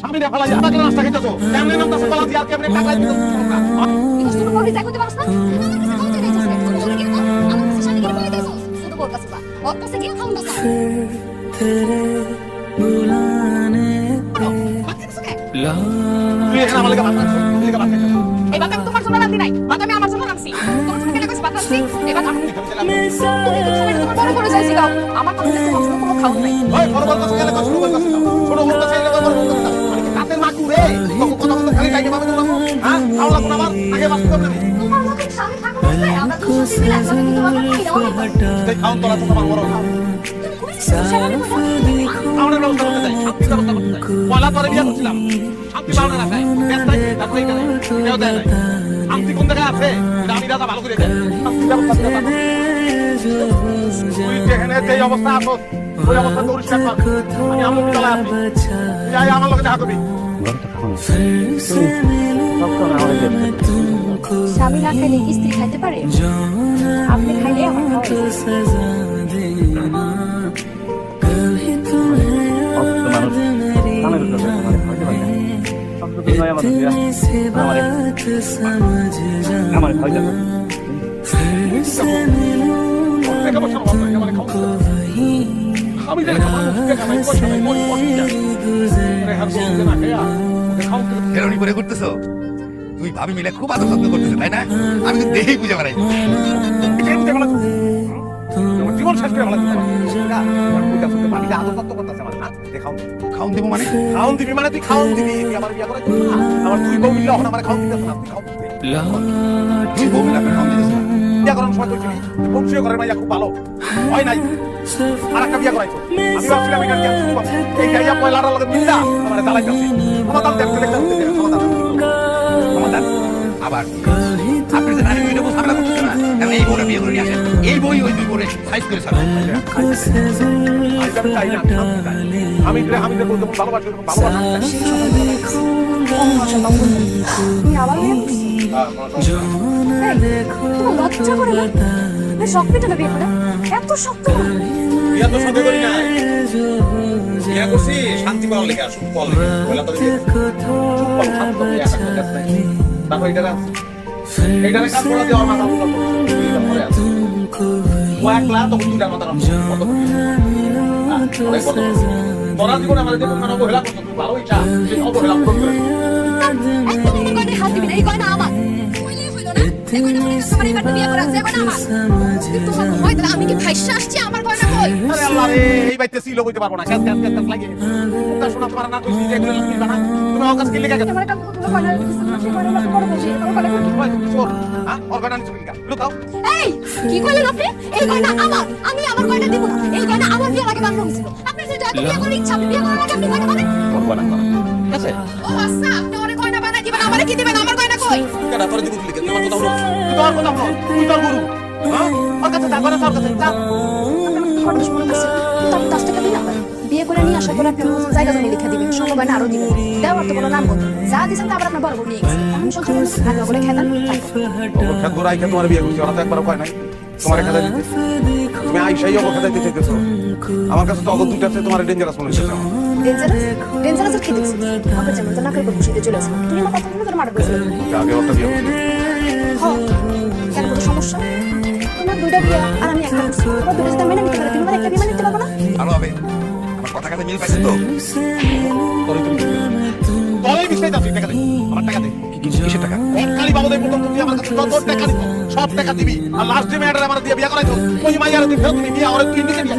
স্বামী রে ফালাই আমাকে রাস্তা খেতে তো কেমনে নাম দাসে ফালাই আর কেমনে টাকা দিতে কিছু তো বলি যাই করতে পারছ না? আমার কাছে খাওয়া যায় না আমার কাছে স্বামী কে বলে দেছো শুধু বল কাছে বা ওর কাছে গিয়ে খাও না তেরে বুলানে লা তুই এখানে আমার লাগা বাতাস লাগা বাতাস এই বাতাস তোমার জন্য রাখি নাই। বাতাস আমি আমার জন্য রাখছি তোমার জন্য কেন কইছি বাতাস দিই এই বাতাস আমি তুমি তো সবাই তোমার বড় বড় চাইছি দাও। আমার কাছে কোনো খাও নাই। ওই বড় বড় কথা কেন কইছো পয়লা পরে বিয়ে করছিলাম, শান্তি পাওয়া না খাই ব্যস্তাই তারপরে এখানে কেউ দেয় নাই শান্তি কোন জায়গায় আছে? আমি দাদা ভালো করে অবস্থা আছো, ওই অবস্থা দৌড়িস আমি আমার লোকে দেখা করবি। স্বামী না খাইলে কি স্ত্রী খাইতে পারে? আপনি খাইলে আমার আমার খাওয়া যাবে। আমার খাওয়া যাবে। আমি খেলনি করে ঘুরতেছ তুই ভাবি মিলে খুব আদর যত্ন করতেছ তাই না? আমি তো দেখেই বুঝে বেড়াই। জীবন শেষ খাও খাও দিব মানে? খাও দিবি মানে তুই খাও দিবি। আমার বিয়া করে আমার তুই বউ মিললে আমার খাও দিতে তুই খাও দিবি। তুই খাও দিতে বিয়া করার সময় তুই বংশীয় ঘরের মাইয়া খুব ভালো। হয় নাই? আর একটা বিয়া করাইছো। আমি ভাবছিলাম এটা এই গাইয়া পয়লার লগে মিল্লা আমার জ্বালাইতেছে সমাধান দেখতে দেখতে সমাধান। সমাধান? আবার। আপনি যে নারী দুইটা ঝামেলা করতেছে না? এখন এই বউটা বিয়ে করে নিয়ে আসেন? এই বই ওই দুই বউরে সাইজ করে ছাড়েন আমি দেখো ভালোবাসি ভালোবাসি। আবার লজ্জা করে শখ পেটে বিয়ে এটা এটা তোরা জীবন আমাদের অবহেলা করতো ভালো ইচ্ছা অবহেলা গয়না আমি আসছি আমার গয়না দিব না। এই গয়না আমার বিয়ের আগে বানানো হয়েছিল আপনি যে বিয়ে করার ইচ্ছা আপনি বিয়ে করার আগে আপনি গয়না পাবেন। অর্গানাইজ ঠিক আছে? ও আচ্ছা আমারে কি দিবেন? আমার গয়না কই? কেডা তোর দিব তোমার কথা তুই তোর কথা হলো তুই তোর গুরু। হ্যাঁ? ওর কাছে যা করে তোর কাছে যা। খরচ মনে করছে তো আমি দশ টাকা দিলাম। বিয়ে করে নিয়ে আসার পর আপনি জায়গা জমি লিখে দিবেন সঙ্গে গয়না আরও দিবেন। দেওয়ার তো কোনো নাম বলতো যা দিয়েছেন তা আবার আপনার বড় নিয়ে গেছে। এখন সংসার ভালো করে খেতেন খেত গোড়াই খেত তোমার বিয়ে করছি ওরা তো একবার কয় নাই। তোমার খেতে দিতে। তুমি আইসাই ওকে খেতে দিতে চাইতেছো। আমার কাছে তো দুইটা আছে তোমার ডেঞ্জারাস মনে হচ্ছে। ডেঞ্জারাস ডেঞ্জারাসের কি দেখছিস আমাকে যেমন তো নাকের উপর চলে আসলাম। তুমি আমার কথা শুনে তোর মারা বসে আগে ওটা বিয়ে কেন কোনো সমস্যা? তোমার দুইটা বিয়ে আর আমি একটা। তোমার দুটো যদি মেনে নিতে পারি তুমি আমার একটা বিয়ে নিতে পারব না? ভালো হবে। আমার কথা কাছে মিল পাইছে তো। তোরই তুমি তোরই বিষয় যাচ্ছি টাকা দে। আমার টাকা দে। কিসের টাকা? কালী বাবু প্রথম তুমি আমার কাছে যত টাকা দিত সব টাকা দিবি। আর লাস্ট টাইম এটা আমার দিয়ে বিয়ে করাইছো ওই মাইয়ার তুই ফেরত দিবি বিয়ে আর তুই নিজে বিয়ে।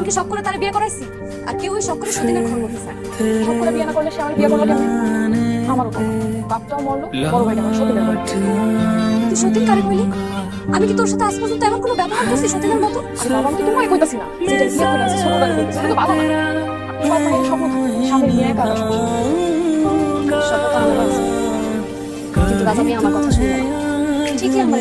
আমি কি করে তার বিয়ে করাইছি। আর কেউ ওই করে সতীনের করে বিয়ে না করলে সে আমার বিয়ে করল আমার বাপটাও মরলো বড় ভাইটা আমার তুই কারে কইলি আমি কি তোর সাথে আজ পর্যন্ত এমন কোনো ব্যবহার করছি সতীনের মতো? তো তোমায় কইতাছি না। যেটা বিয়ে করে আছে বাবা না। সব মায়ের স্বপ্ন থাকে, স্বামীর বিয়ে কারও সব কথা আমার মেয়ে আমার কথা ঠিকই আমার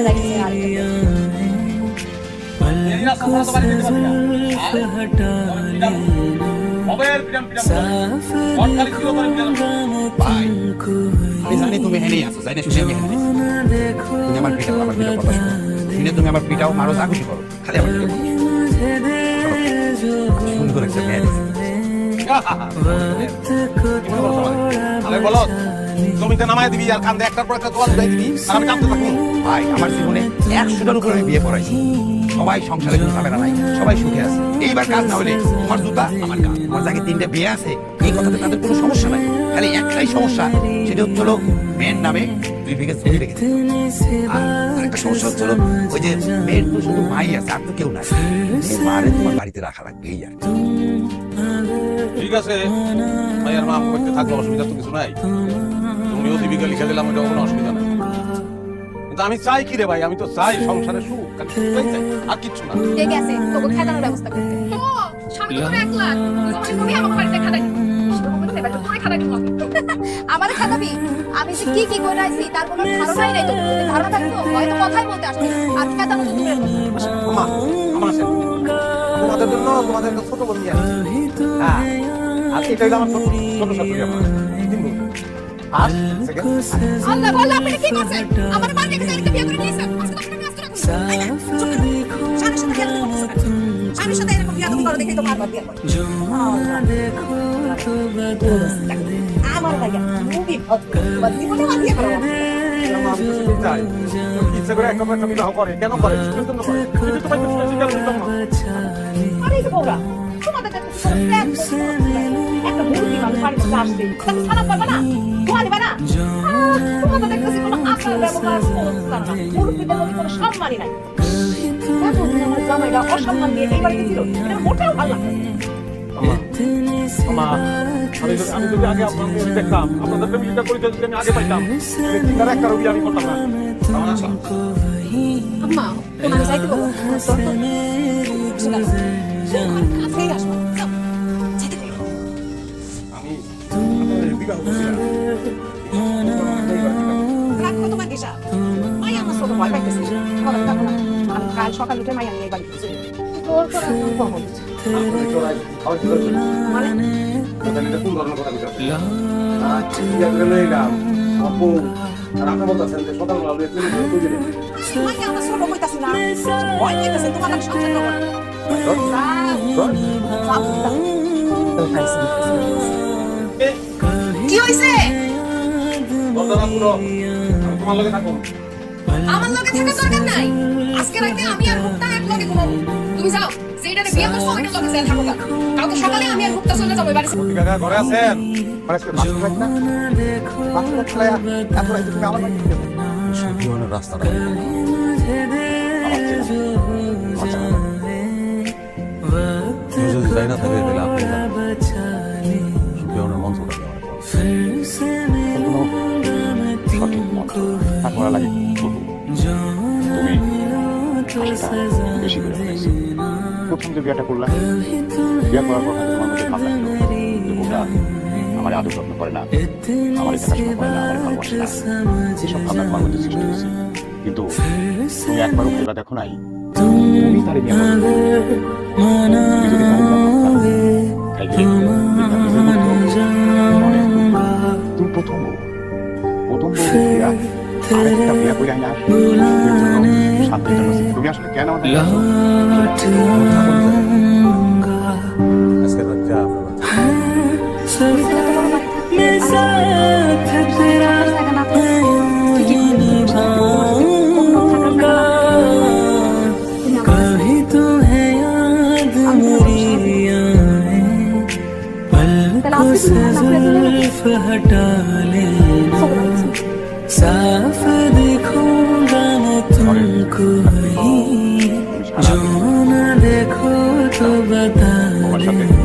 আমি জানি তুমি হেনেই আছো জানি শুনে আমি হেনে তুমি আমার পিঠাও আমার পিঠাও কথা শোনো শুনে তুমি আমার পিঠাও মারো যা খুশি করো। খালি আমার পিঠা সুন্দর একটা মেয়ে আরে বলো জমিতে নামায় দিবি আর কান্দে একটার পর একটা দোয়াল দিবি আর আমি কাঁদতে থাকব ভাই আমার জীবনে একশোটার উপরে বিয়ে করাইছি সবাই সংসারে কোনো ঝামেলা নাই, সবাই সুখে আছে। এইবার কাজ না হলে তোমার জুতা, আমার কাজ আমার যাকে তিনটে বিয়ে আছে, এই কথাতে তাদের কোনো সমস্যা নাই। খালি একটাই সমস্যা, সেটা হচ্ছে হলো মেয়ের নামে দুই বিঘে রেখেছে আর আরেকটা সমস্যা হচ্ছে হলো ওই যে মেয়ের তো শুধু মাই আছে, আর তো কেউ এই মারে তোমার বাড়িতে রাখা লাগবে আর ঠিক আছে মা বাড়িতে থাকলে অসুবিধা তো কিছু নাই। তুমিও দীপিকা লিখে দিলাম এটা কোনো অসুবিধা নাই। আমি চাই কি রে ভাই? আমি তো চাই সংসারে সুখ খালি সুখটাই চাই আর কিচ্ছু না। কে গেছে? তোকে খেদানোর ব্যবস্থা করতে। স্বামী তো এক তুমি আমার বাড়িতে খাদাই আমারে খাদাবি আমি যে কি কি করে আইছি তার কোনো ধারণাই নাই তো ধারণা থাকতো? হয়তো কথাই বলতে আসবে আর খেদানো তো দূরের কথা। মা আমার আছে তোমাদের জন্য তোমাদের ছোট বোন নিয়ে হ্যাঁ আর এটা হলো আমার ছোট ছোট আল্লাহ বল আপনি কি করছেন? আমার একটা বিয়ে করে নিয়েছেন সাথে এরকম বিয়ে তুমি করো। করে। আমার খুবই ভদ্র। জীবনে ইচ্ছে বিবাহ কেন করে? কিন্তু তোমার স্বীকার করতাম না আরে তোমাদের কাছে কি কোনো প্ল্যান করছ? একটা মুরগি মানুষ বাড়িতে আসবে, তাকে খারাপ করবে না? ধোয়া দিবে না? তোমাদের দেখতেছি কোনো আচার ব্যবহার করছ না। মুরব্বিদের প্রতি কোনো সম্মানই নাই। আমার জামাইরা অসম্মান দিয়ে এই বাড়িতে ছিল, এটা মোটেও ভালো লাগে না। আমা যদি আগে আপনাদের দেখতাম আপনাদের ফ্যামিলিটা পরিচয় যদি আমি আগে পাইতাম তাহলে একটা রবি আমি করতাম না আম্মা, তোমার যাইতে বলো। কাল সকাল উঠে মাইয়া নিয়ে বাড়ি তোর? মানে? সকালবেলা লয়ে কি হইছে? দরজাটা খুলো, আমি তোমার লগে থাকব। আমার লগে থাকার দরকার নাই। আজকে রাতে আমি আর মুক্তা এক লগে ঘুমাবো। তুমি যাও যেটারে বিয়ে করছ ওইটার লগে যাই থাকো কালকে সকালে আমি আর মুক্তা চলে যাব এবারে কাকা ঘরে আছেন? ঘরে বিয়েটা করলাম বিয়ে করার পর হয়তো তোমার মধ্যে ভাব লাগল যে বউটা আমার আদর যত্ন করে না, আমার দেখাশোনা করে না, আমার ভালোবাসে না। এসব ভাবনা তোমার মধ্যে সৃষ্টি হয়েছে। কিন্তু তুমি একবারও ভেবে দেখো নাই, তুমি বিয়ে প্রথম প্রথম বউ আরেকটা বিয়া করে আইনা শান্তির জন্য তুমি আসলে কেন আমাদের আজকে রাত্রে আপনার जो ना देखो तो बता